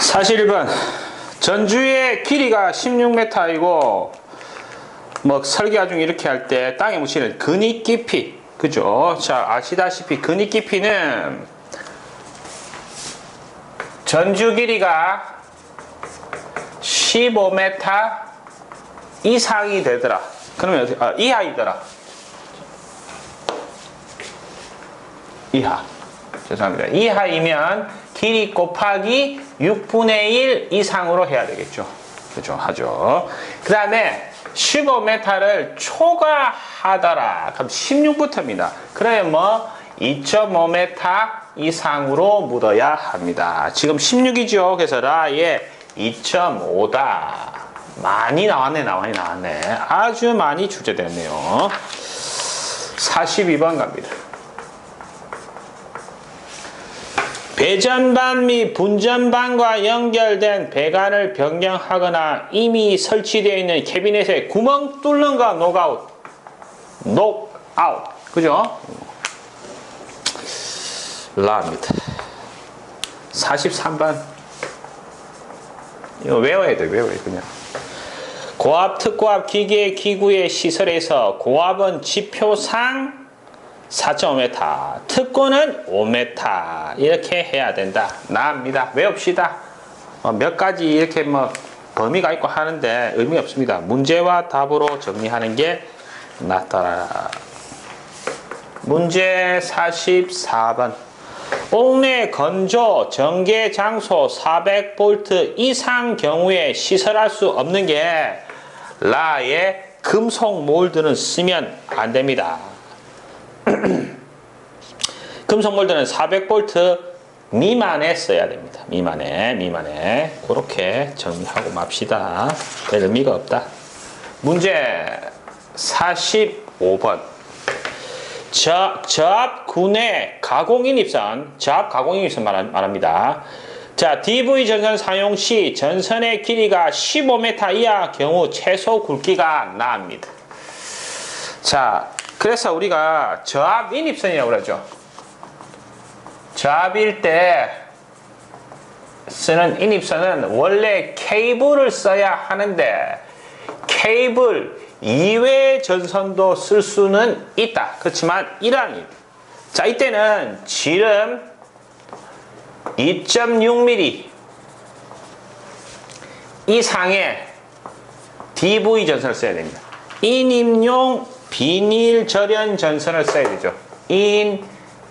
사실 1번 전주의 길이가 16m이고 뭐 설계화 중 이렇게 할 때 땅에 묻히는 근입 깊이 그죠? 자 아시다시피 근입 깊이는 전주 길이가 15m 이상이 되더라. 그러면 어떻게, 아, 이하이더라. 이하. 죄송합니다. 이하이면 길이 곱하기 6분의 1 이상으로 해야 되겠죠. 그죠? 하죠. 그 다음에 15m를 초과하더라. 그럼 16부터입니다. 그러면 뭐 2.5m 이상으로 묻어야 합니다. 지금 16이죠. 그래서 라의 2.5다. 많이 나왔네, 많이 나왔네. 아주 많이 출제됐네요. 42번 갑니다. 배전반 및 분전반과 연결된 배관을 변경하거나 이미 설치되어 있는 캐비넷에 구멍 뚫는 거 녹아웃. 녹아웃. 그죠? 라입니다. 43번. 이거 외워야 돼, 외워야 돼, 그냥. 고압, 특고압, 기계, 기구의 시설에서 고압은 지표상 4.5m, 특고는 5m 이렇게 해야 된다. 나옵니다. 외웁시다. 어, 몇 가지 이렇게 뭐 범위가 있고 하는데 의미 없습니다. 문제와 답으로 정리하는 게 낫더라. 문제 44번. 옥내 건조 전개 장소 400V 이상 경우에 시설할 수 없는 게 라의 금속 몰드는 쓰면 안 됩니다. 금속 몰드는 400V 미만에 써야 됩니다. 미만에, 미만에. 그렇게 정리하고 맙시다. 별 의미가 없다. 문제 45번. 저, 저압 군의 가공인 입선, 저압 가공인 입선 말, 말합니다. 자, DV 전선 사용 시 전선의 길이가 15m 이하 경우 최소 굵기가 나옵니다. 자, 그래서 우리가 저압 인입선이라고 그러죠. 저압일 때 쓰는 인입선은 원래 케이블을 써야 하는데 케이블 이외의 전선도 쓸 수는 있다. 그렇지만 이러한 자, 이때는 지름 2.6mm 이상의 DV 전선을 써야 됩니다. 인임용 비닐 절연 전선을 써야 되죠. 인,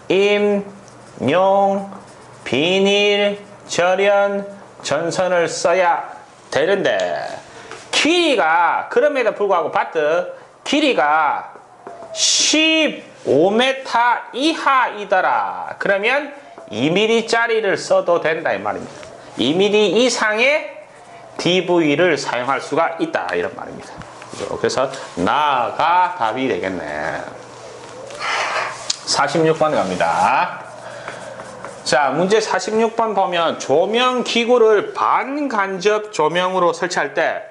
임, 용, 비닐 절연 전선을 써야 되는데 길이가 그럼에도 불구하고 바트 길이가 15m 이하이더라. 그러면 2mm짜리를 써도 된다 이 말입니다. 2mm 이상의 DV를 사용할 수가 있다 이런 말입니다. 그래서 나가 답이 되겠네. 46번 갑니다. 자, 문제 46번 보면 조명 기구를 반간접 조명으로 설치할 때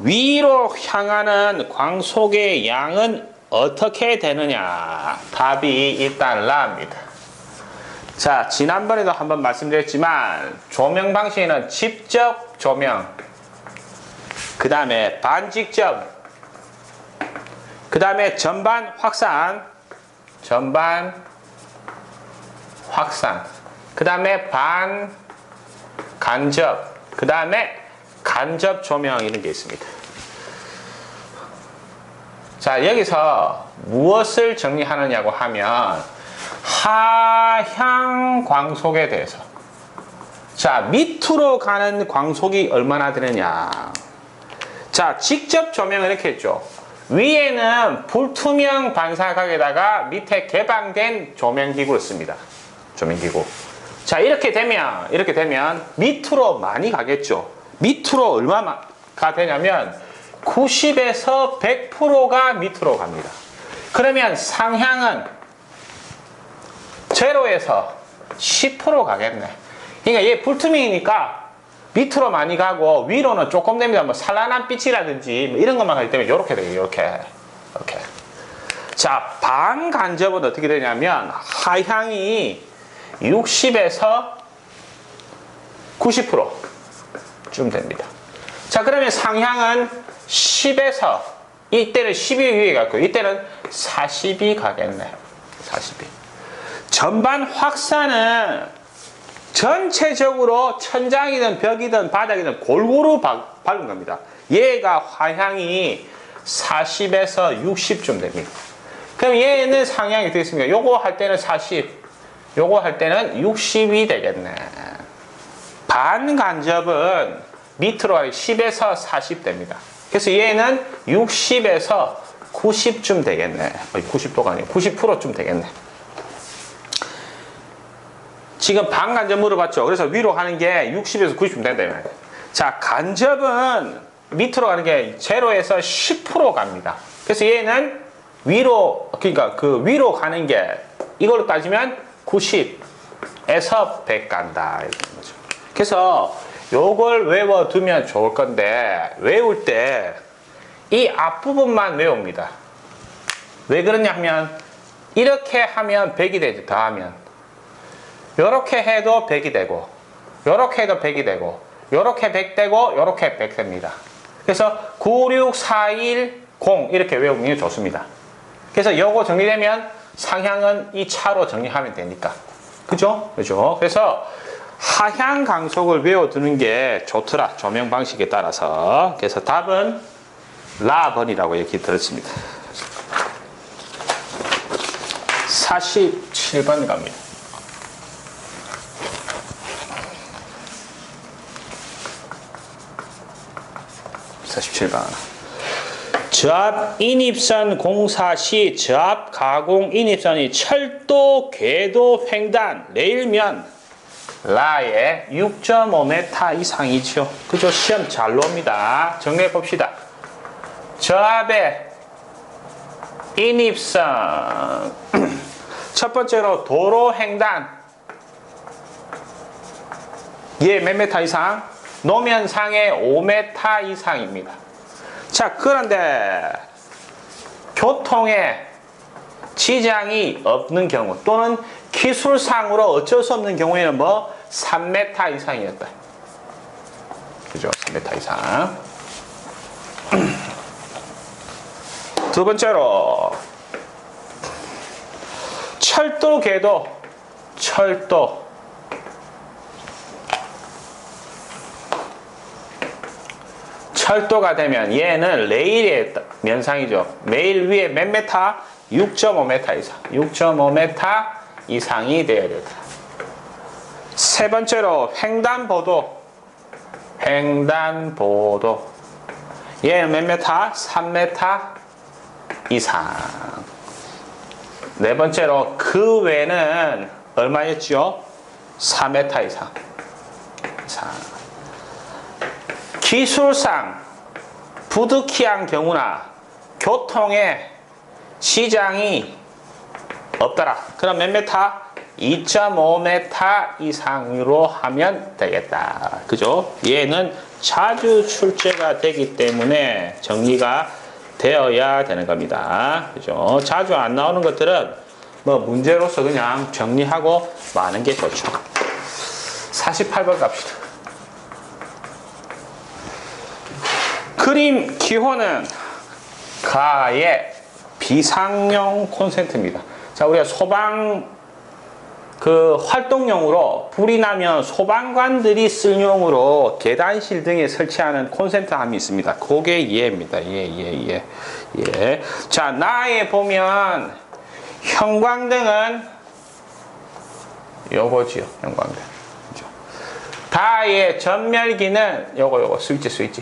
위로 향하는 광 속의 양은 어떻게 되느냐? 답이 일단 라입니다. 자, 지난번에도 한번 말씀드렸지만 조명 방식에는 직접 조명, 그 다음에 반직접, 그 다음에 전반 확산, 전반 확산, 그 다음에 반 간접, 그 다음에 간접 조명 이런 게 있습니다. 자, 여기서 무엇을 정리하느냐고 하면 하향 광속에 대해서 자, 밑으로 가는 광속이 얼마나 되느냐 자, 직접 조명을 이렇게 했죠. 위에는 불투명 반사각에다가 밑에 개방된 조명기구를 씁니다. 조명기구. 자, 이렇게 되면, 이렇게 되면 밑으로 많이 가겠죠. 밑으로 얼마가 되냐면 90에서 100%가 밑으로 갑니다. 그러면 상향은 제로에서 10% 가겠네. 그러니까 얘 불투명이니까 밑으로 많이 가고 위로는 조금 됩니다. 뭐 산란한 빛이라든지 뭐 이런 것만 가기 때문에 이렇게 돼요. 이렇게. 이렇게. 자, 반간접은 어떻게 되냐면 하향이 60에서 90%쯤 됩니다. 자, 그러면 상향은 10에서 이때는 10이 위에 갔고 이때는 40이 가겠네. 40이. 전반 확산은 전체적으로 천장이든 벽이든 바닥이든 골고루 바, 밟은 겁니다. 얘가 화향이 40에서 60쯤 됩니다. 그럼 얘는 상향이 있습니까? 요거 할 때는 40, 요거 할 때는 60이 되겠네. 반 간접은 밑으로 가면 10에서 40 됩니다. 그래서 얘는 60에서 90쯤 되겠네. 90도가 아니고 90%쯤 되겠네. 지금 반 간접 물어봤죠. 그래서 위로 가는 게 60에서 90쯤 된다. 자, 간접은 밑으로 가는 게 0에서 10% 갑니다. 그래서 얘는 위로, 그러니까 그 위로 가는 게 이걸로 따지면 90에서 100 간다. 그래서 요걸 외워두면 좋을 건데, 외울 때 이 앞부분만 외웁니다. 왜 그러냐 하면, 이렇게 하면 100이 되죠. 더하면. 요렇게 해도 100이 되고, 요렇게 해도 100이 되고, 요렇게 100 되고, 요렇게 100 됩니다. 그래서 9, 6, 4, 1, 0 이렇게 외우면 좋습니다. 그래서 요거 정리되면 상향은 이 차로 정리하면 되니까. 그죠? 그죠? 그래서 하향 강속을 외워두는 게 좋더라. 조명 방식에 따라서. 그래서 답은 라번이라고 이렇게 들었습니다. 47번 갑니다. 47번. 저압 인입선 공사 시 저압 가공 인입선이 철도, 궤도, 횡단, 레일면 라의 6.5m 이상이죠. 그죠? 시험 잘 놉니다. 정리해 봅시다. 저압의 인입선 첫 번째로 도로 횡단 얘몇 메타 이상? 노면상의 5m 이상입니다. 자, 그런데 교통에 지장이 없는 경우 또는 기술상으로 어쩔 수 없는 경우에는 뭐 3m 이상이었다. 그죠? 3m 이상. 두 번째로 철도 궤도 철도 철도가 되면 얘는 레일의 면상이죠. 레일 위에 몇 메타? 6.5m 이상. 6.5m 이상이 되어야 된다. 세 번째로 횡단보도. 횡단보도. 얘는 몇 메타? 3m 이상. 네 번째로 그 외는 얼마였죠? 4m 이상. 이상. 기술상 부득이한 경우나 교통에 시장이 없더라. 그럼 몇 메타? 2.5m 이상으로 하면 되겠다. 그죠? 얘는 자주 출제가 되기 때문에 정리가 되어야 되는 겁니다. 그죠? 자주 안 나오는 것들은 뭐 문제로서 그냥 정리하고 마는 게 좋죠. 48번 갑시다. 그림 기호는 가의 비상용 콘센트입니다. 자, 우리가 소방 그 활동용으로 불이 나면 소방관들이 쓸 용으로 계단실 등에 설치하는 콘센트 함이 있습니다. 그게 얘입니다. 예, 예, 예. 예. 자, 나에 보면 형광등은 요거지요. 형광등. 다의 전멸기는 요거 요거 스위치 스위치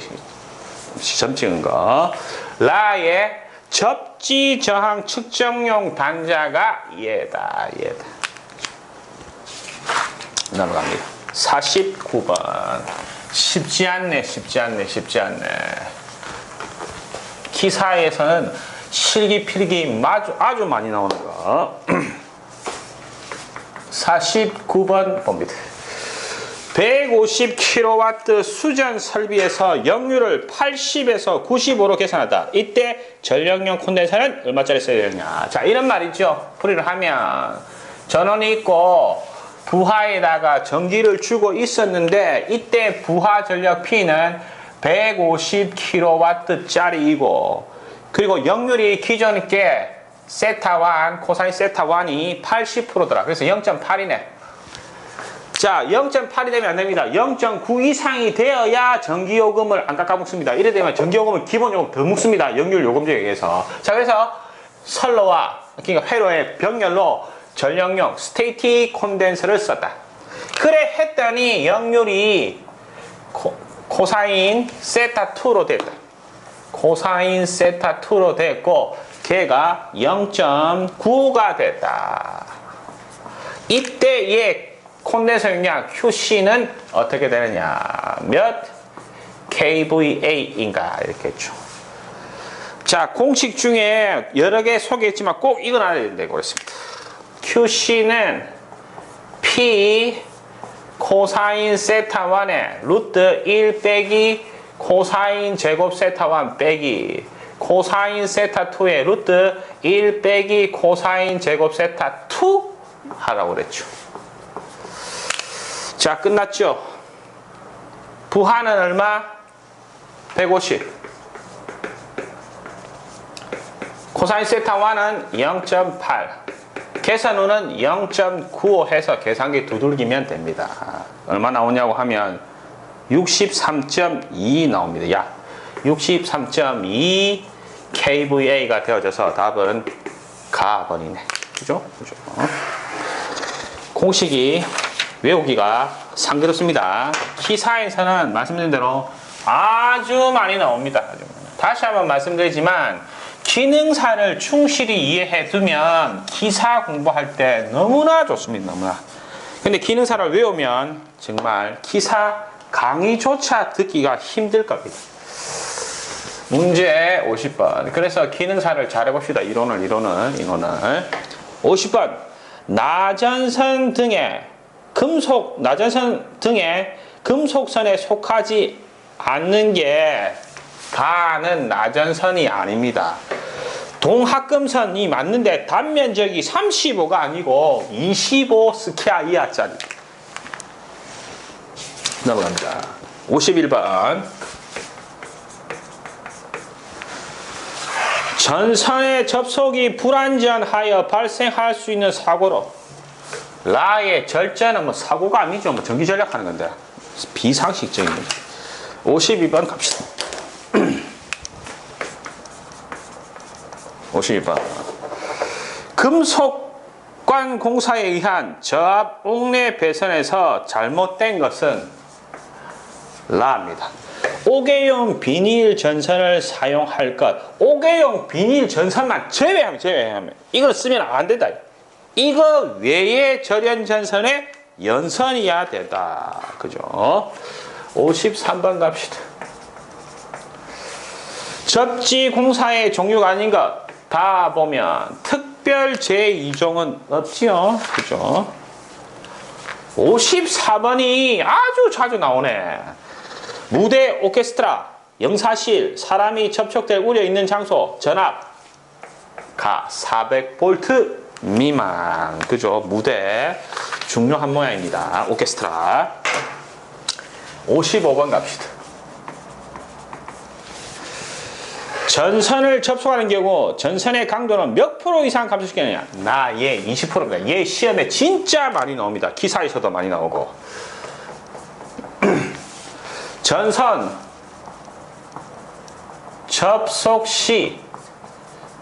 시점 찍은 거. 라의 접지 저항 측정용 단자가 얘다. 얘다. 넘어갑니다. 49번. 쉽지 않네, 쉽지 않네, 쉽지 않네. 기사에서는 실기, 필기 아주, 아주 많이 나오는 거. 49번 봅니다. 150kW 수전 설비에서 역류를 80에서 95로 계산하다. 이때 전력용 콘덴서는 얼마짜리 써야 되느냐. 자, 이런 말이죠. 풀이를 하면 전원이 있고 부하에다가 전기를 주고 있었는데 이때 부하 전력 P는 150kW짜리이고 그리고 역률이 기존 게 세타 1, 코사인 세타 1이 80%더라. 그래서 0.8이네. 자, 0.8이 되면 안 됩니다. 0.9 이상이 되어야 전기요금을 안 깎아먹습니다. 이래 되면 전기요금을 기본요금 더 묻습니다. 역률 요금제에 의해서. 자, 그래서 선로와, 그러니까 회로의 병렬로 전력용 스테이티 콘덴서를 썼다. 그래 했더니 역률이 코, 코사인 세타 2로 됐다. 코사인 세타 2로 됐고 걔가 0.9가 됐다. 이때의 콘덴서 용량 QC는 어떻게 되느냐? 몇 kVA인가 이렇게 했죠. 자, 공식 중에 여러 개 소개했지만 꼭 이건 알아야 된다고 그랬습니다. QC는 P 코사인 세타 1의 루트 1 빼기 코사인 제곱 세타 1 빼기 코사인 세타 2의 루트 1 빼기 코사인 제곱 세타 2 하라고 그랬죠. 자, 끝났죠? 부하는 얼마? 150. 코사인 세타 1은 0.8. 계산후는 0.95 해서 계산기 두들기면 됩니다. 얼마 나오냐고 하면 63.2 나옵니다. 야, 63.2 kVA가 되어져서 답은 가번이네. 그죠? 그죠? 공식이 외우기가 상그럽습니다. 기사에서는 말씀드린 대로 아주 많이 나옵니다. 다시 한번 말씀드리지만 기능사를 충실히 이해해 두면 기사 공부할 때 너무나 좋습니다. 너무나. 근데 기능사를 외우면 정말 기사 강의조차 듣기가 힘들 겁니다. 문제 50번. 그래서 기능사를 잘해봅시다. 이론을, 이론을, 이론을. 50번. 나전선 등의 금속, 나전선 등의 금속선에 속하지 않는 게 다는 나전선이 아닙니다. 동합금선이 맞는데 단면적이 35가 아니고 25 스키아 이하짜리. 넘어갑니다. 51번. 전선의 접속이 불안전하여 발생할 수 있는 사고로 라의 절제는 뭐 사고가 아니죠. 뭐 전기 전략하는 건데 비상식적인 거죠. 52번 갑시다. 52번. 금속관 공사에 의한 저압 옥내 배선에서 잘못된 것은 라입니다. 옥외용 비닐 전선을 사용할 것. 옥외용 비닐 전선만 제외하면 제외하면 이걸 쓰면 안 된다. 이거 외에 절연 전선의 연선이야 된다. 그죠? 53번 갑시다. 접지 공사의 종류가 아닌 것. 다 보면 특별 제2종은 없지요. 그죠? 54번이 아주 자주 나오네. 무대 오케스트라, 영사실, 사람이 접촉될 우려 있는 장소, 전압, 가 400V 미만. 그죠? 무대 중요한 모양입니다. 오케스트라. 55번 갑시다. 전선을 접속하는 경우 전선의 강도는 몇 프로 이상 감소시키느냐? 나, 얘 20%입니다. 얘 시험에 진짜 많이 나옵니다. 기사에서도 많이 나오고. 전선 접속 시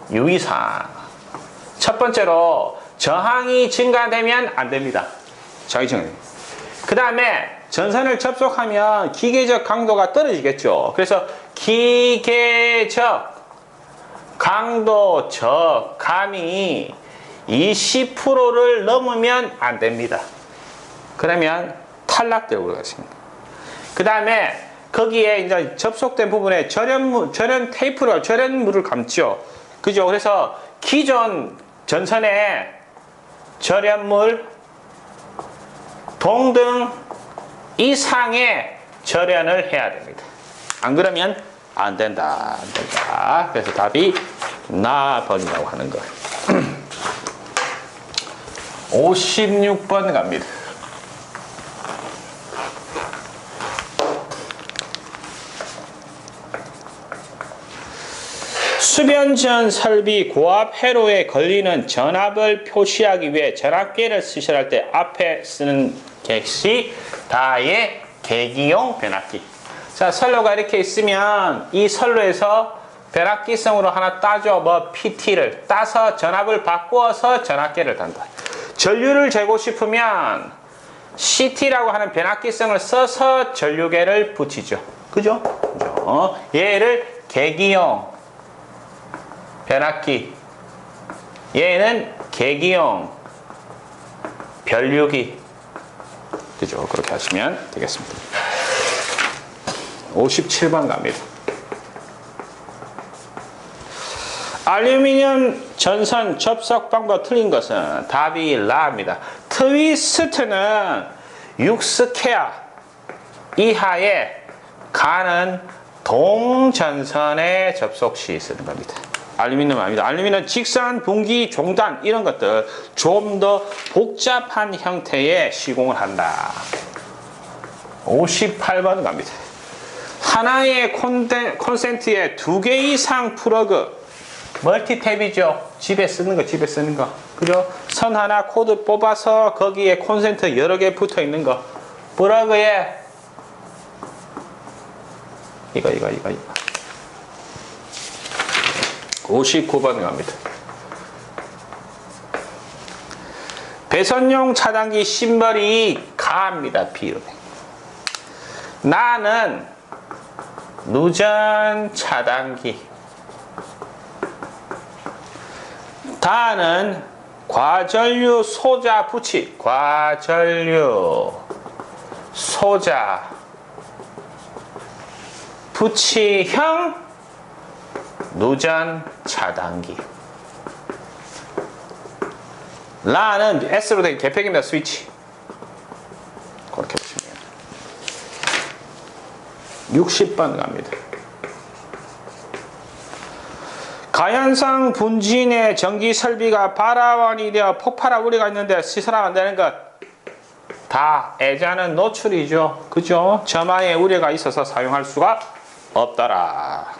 유의사항. 첫 번째로 저항이 증가되면 안 됩니다. 저항이 증가. 그 다음에 전선을 접속하면 기계적 강도가 떨어지겠죠. 그래서 기계적 강도 저감이 20%를 넘으면 안 됩니다. 그러면 탈락되고 그렇습니다. 그 다음에 거기에 이제 접속된 부분에 절연물, 절연 테이프를, 절연물을 감죠. 그죠? 그래서 기존 전선에 절연물, 동등 이상의 절연을 해야 됩니다. 안 그러면 안 된다. 안 된다. 그래서 답이 나번이라고 하는 거. 56번 갑니다. 수변전 설비 고압 회로에 걸리는 전압을 표시하기 위해 전압계를 쓰셔야 할때 앞에 쓰는 것이 다의 계기용 변압기. 자, 선로가 이렇게 있으면 이 선로에서 변압기성으로 하나 따줘. 뭐 PT를 따서 전압을 바꾸어서 전압계를 단다. 전류를 재고 싶으면 CT라고 하는 변압기성을 써서 전류계를 붙이죠. 그죠? 그죠? 얘를 계기용 변압기. 얘는 계기용 변류기. 그죠? 그렇게 하시면 되겠습니다. 57번 갑니다. 알루미늄 전선 접속 방법 틀린 것은 답이 라입니다. 트위스트는 6스퀘어 이하에 가는 동전선에 접속 시 쓰는 겁니다. 알루미늄 아닙니다. 알루미늄 직선, 분기, 종단 이런 것들 좀 더 복잡한 형태의 시공을 한다. 58번 갑니다. 하나의 콘데, 콘센트에 두 개 이상 플러그 멀티탭이죠. 집에 쓰는 거, 집에 쓰는 거. 그죠? 선 하나 코드 뽑아서 거기에 콘센트 여러 개 붙어 있는 거. 플러그에 이거, 이거, 이거, 이거. 59번 갑니다. 배선용 차단기 심벌이 가합니다. 비율에. 나는 누전 차단기. 다는 과전류 소자 붙이. 과전류 소자 붙이형 누전 차단기. 라는 S로 된 개폐기입니다. 스위치. 그렇게 보시면 돼요. 60번 갑니다. 가연성 분진의 전기 설비가 발화원이 되어 폭발할 우려가 있는데 시설하면 안 되는 것. 다 애자는 노출이죠. 그죠? 점화의 우려가 있어서 사용할 수가 없더라.